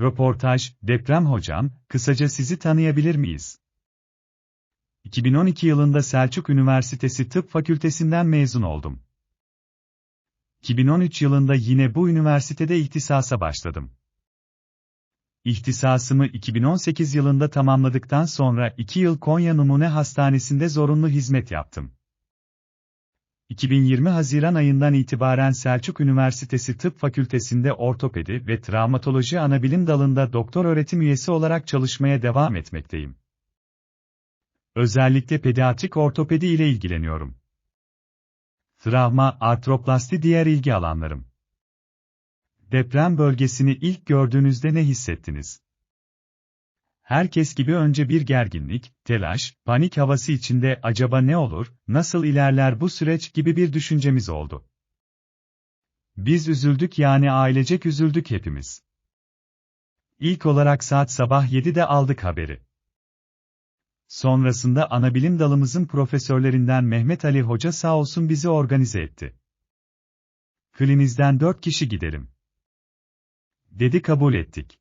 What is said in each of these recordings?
Röportaj, Deprem Hocam, kısaca sizi tanıyabilir miyiz? 2012 yılında Selçuk Üniversitesi Tıp Fakültesinden mezun oldum. 2013 yılında yine bu üniversitede ihtisasa başladım. İhtisasımı 2018 yılında tamamladıktan sonra 2 yıl Konya Numune Hastanesi'nde zorunlu hizmet yaptım. 2020 Haziran ayından itibaren Selçuk Üniversitesi Tıp Fakültesi'nde ortopedi ve travmatoloji anabilim dalında doktor öğretim üyesi olarak çalışmaya devam etmekteyim. Özellikle pediatrik ortopedi ile ilgileniyorum. Travma, artroplasti diğer ilgi alanlarım. Deprem bölgesini ilk gördüğünüzde ne hissettiniz? Herkes gibi önce bir gerginlik, telaş, panik havası içinde acaba ne olur, nasıl ilerler bu süreç gibi bir düşüncemiz oldu. Biz üzüldük yani ailecek üzüldük hepimiz. İlk olarak saat sabah 7'de aldık haberi. Sonrasında anabilim dalımızın profesörlerinden Mehmet Ali Hoca sağ olsun bizi organize etti. Klinizden 4 kişi gidelim. Dedi kabul ettik.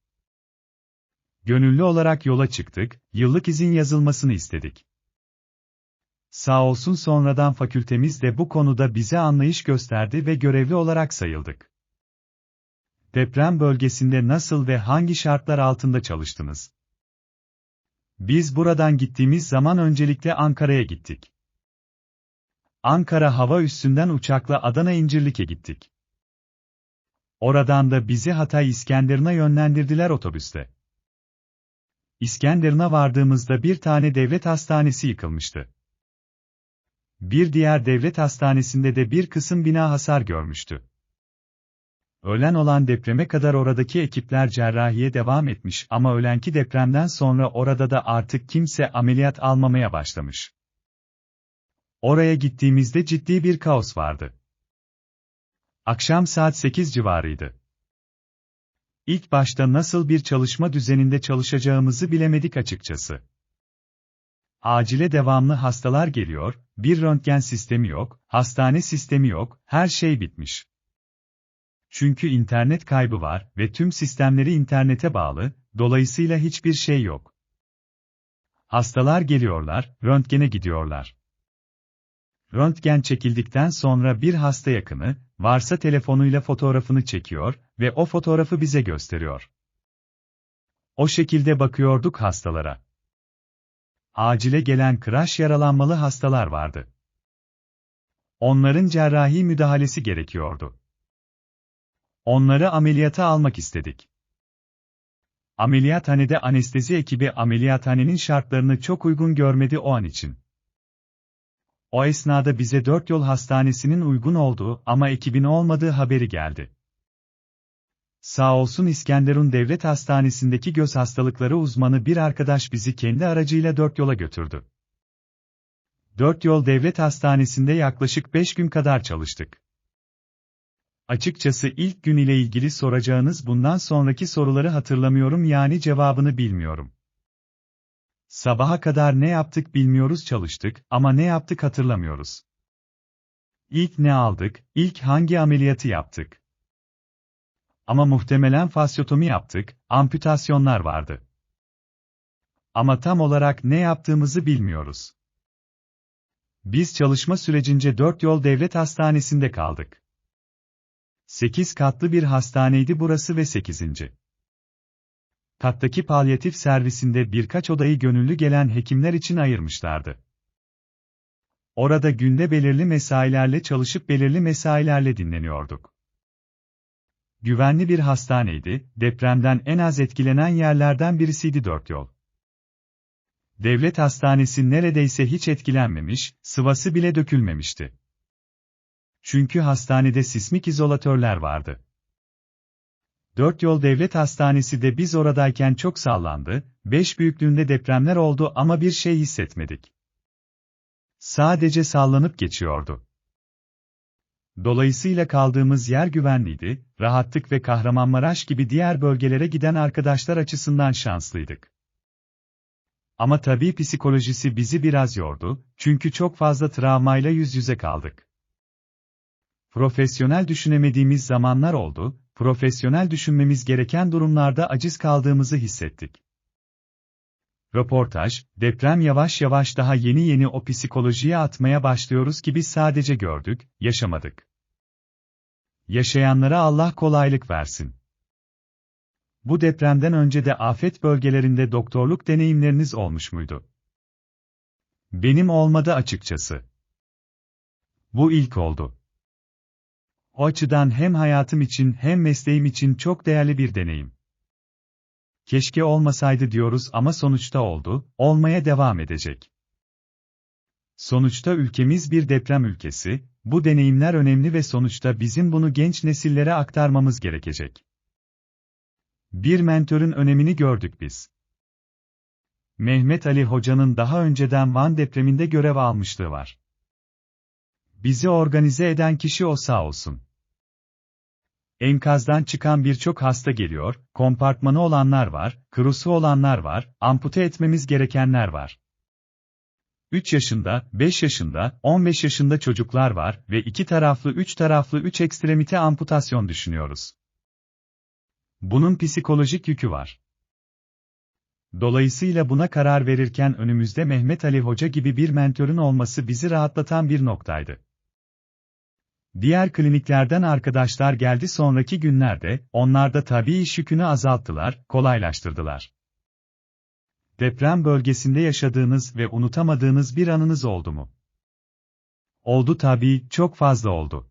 Gönüllü olarak yola çıktık, yıllık izin yazılmasını istedik. Sağ olsun sonradan fakültemiz de bu konuda bize anlayış gösterdi ve görevli olarak sayıldık. Deprem bölgesinde nasıl ve hangi şartlar altında çalıştınız? Biz buradan gittiğimiz zaman öncelikle Ankara'ya gittik. Ankara hava üstünden uçakla Adana İncirlik'e gittik. Oradan da bizi Hatay İskenderun'a yönlendirdiler otobüste. İskenderun'a vardığımızda bir tane devlet hastanesi yıkılmıştı. Bir diğer devlet hastanesinde de bir kısım bina hasar görmüştü. Ölen olan depreme kadar oradaki ekipler cerrahiye devam etmiş ama ölenki depremden sonra orada da artık kimse ameliyat almamaya başlamış. Oraya gittiğimizde ciddi bir kaos vardı. Akşam saat 8 civarıydı. İlk başta nasıl bir çalışma düzeninde çalışacağımızı bilemedik açıkçası. Acile devamlı hastalar geliyor, bir röntgen sistemi yok, hastane sistemi yok, her şey bitmiş. Çünkü internet kaybı var ve tüm sistemleri internete bağlı, dolayısıyla hiçbir şey yok. Hastalar geliyorlar, röntgene gidiyorlar. Röntgen çekildikten sonra bir hasta yakını, varsa telefonuyla fotoğrafını çekiyor ve o fotoğrafı bize gösteriyor. O şekilde bakıyorduk hastalara. Acile gelen kıraş yaralanmalı hastalar vardı. Onların cerrahi müdahalesi gerekiyordu. Onları ameliyata almak istedik. Ameliyathanede anestezi ekibi ameliyathanenin şartlarını çok uygun görmedi o an için. O esnada bize dört yol hastanesinin uygun olduğu ama ekibin olmadığı haberi geldi. Sağ olsun İskenderun Devlet Hastanesi'ndeki göz hastalıkları uzmanı bir arkadaş bizi kendi aracıyla dört yola götürdü. Dört yol devlet hastanesinde yaklaşık beş gün kadar çalıştık. Açıkçası ilk gün ile ilgili soracağınız bundan sonraki soruları hatırlamıyorum yani cevabını bilmiyorum. Sabaha kadar ne yaptık bilmiyoruz çalıştık ama ne yaptık hatırlamıyoruz. İlk ne aldık, ilk hangi ameliyatı yaptık? Ama muhtemelen fasyotomi yaptık, amputasyonlar vardı. Ama tam olarak ne yaptığımızı bilmiyoruz. Biz çalışma sürecince dört yol devlet hastanesinde kaldık. 8 katlı bir hastaneydi burası ve 8 kattaki palyatif servisinde birkaç odayı gönüllü gelen hekimler için ayırmışlardı. Orada günde belirli mesailerle çalışıp belirli mesailerle dinleniyorduk. Güvenli bir hastaneydi, depremden en az etkilenen yerlerden birisiydi dört yol. Devlet hastanesi neredeyse hiç etkilenmemiş, sıvası bile dökülmemişti. Çünkü hastanede sismik izolatörler vardı. Dört Yol Devlet Hastanesi de biz oradayken çok sallandı, beş büyüklüğünde depremler oldu ama bir şey hissetmedik. Sadece sallanıp geçiyordu. Dolayısıyla kaldığımız yer güvenliydi, rahattık ve Kahramanmaraş gibi diğer bölgelere giden arkadaşlar açısından şanslıydık. Ama tabii psikolojisi bizi biraz yordu, çünkü çok fazla travmayla yüz yüze kaldık. Profesyonel düşünemediğimiz zamanlar oldu, profesyonel düşünmemiz gereken durumlarda aciz kaldığımızı hissettik. Röportaj, deprem yavaş yavaş daha yeni yeni o psikolojiye atmaya başlıyoruz ki biz sadece gördük, yaşamadık. Yaşayanlara Allah kolaylık versin. Bu depremden önce de afet bölgelerinde doktorluk deneyimleriniz olmuş muydu? Benim olmadı açıkçası. Bu ilk oldu. O açıdan hem hayatım için hem mesleğim için çok değerli bir deneyim. Keşke olmasaydı diyoruz ama sonuçta oldu, olmaya devam edecek. Sonuçta ülkemiz bir deprem ülkesi, bu deneyimler önemli ve sonuçta bizim bunu genç nesillere aktarmamız gerekecek. Bir mentörün önemini gördük biz. Mehmet Ali Hoca'nın daha önceden Van depreminde görev almışlığı var. Bizi organize eden kişi o sağ olsun. Enkazdan çıkan birçok hasta geliyor, kompartmanı olanlar var, krusu olanlar var, ampute etmemiz gerekenler var. 3 yaşında, 5 yaşında, 15 yaşında çocuklar var ve iki taraflı 3 taraflı 3 ekstremite amputasyon düşünüyoruz. Bunun psikolojik yükü var. Dolayısıyla buna karar verirken önümüzde Mehmet Ali Hoca gibi bir mentörün olması bizi rahatlatan bir noktaydı. Diğer kliniklerden arkadaşlar geldi sonraki günlerde, onlar da tabii iş yükünü azalttılar, kolaylaştırdılar. Deprem bölgesinde yaşadığınız ve unutamadığınız bir anınız oldu mu? Oldu tabii, çok fazla oldu.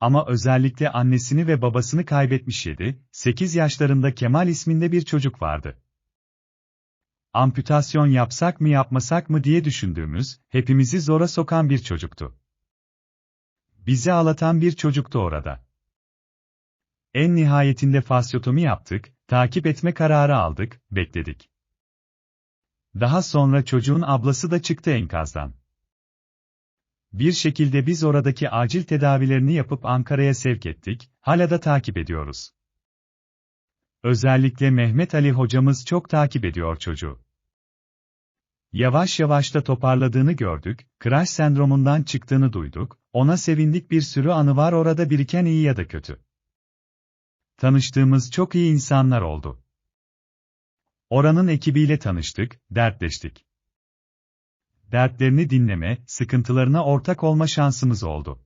Ama özellikle annesini ve babasını kaybetmiş 7, 8 yaşlarında Kemal isminde bir çocuk vardı. Amputasyon yapsak mı yapmasak mı diye düşündüğümüz, hepimizi zora sokan bir çocuktu. Bizi ağlatan bir çocuktu orada. En nihayetinde fasyotomi yaptık, takip etme kararı aldık, bekledik. Daha sonra çocuğun ablası da çıktı enkazdan. Bir şekilde biz oradaki acil tedavilerini yapıp Ankara'ya sevk ettik, hala da takip ediyoruz. Özellikle Mehmet Ali hocamız çok takip ediyor çocuğu. Yavaş yavaş da toparladığını gördük, crash sendromundan çıktığını duyduk, ona sevindik bir sürü anı var orada biriken iyi ya da kötü. Tanıştığımız çok iyi insanlar oldu. Oranın ekibiyle tanıştık, dertleştik. Dertlerini dinleme, sıkıntılarına ortak olma şansımız oldu.